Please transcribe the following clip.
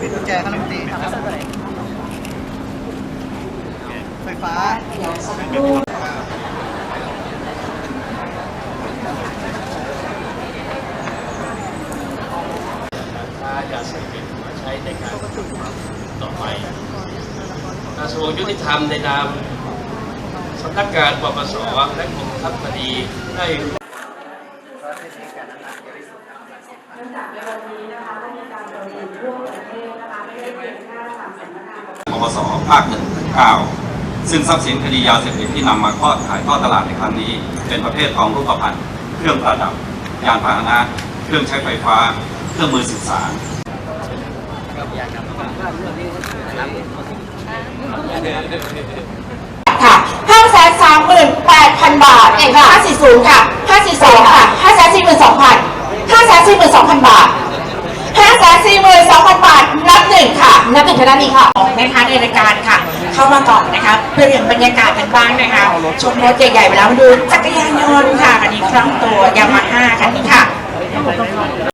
ปิดกุญแจครับน้ำตีไฟฟ้าายาเสพติดมาใช้ในการต่อไปกระทรวงยุติธรรมในนามสำนักงานปปสและกรมบังคับคดีได้นื่องจากในวันนี้นะคะ ทั่วประเทศนะคะไม่ได้เพียงแค่สามสำนักงาปปสภาคหนึ่งถึงเก้าซึ่งทรัพย์สินคดียาเสพติดที่นำมาทอดขายทอดตลาดในครั้งนี้ เป็นประเภททองรูปพรรณเครื่องประดับ ยานพาหนะ เครื่องใช้ไฟฟ้า เครื่องมือสื่อสารค่ะห้าแสนสามหมื่นแปดพันบาทเองค่ะห้าสี่ศูนย์ค่ะ รายการค่ะ เข้ามาก่อนนะคะเพื่อเรียนบรรยากาศกันบ้างนะคะชมรถใหญ่ๆไปแล้วมาดูจักรยานยนต์ค่ะคันนี้ครั้งตัวยามาฮ่าคันนี้ค่ะ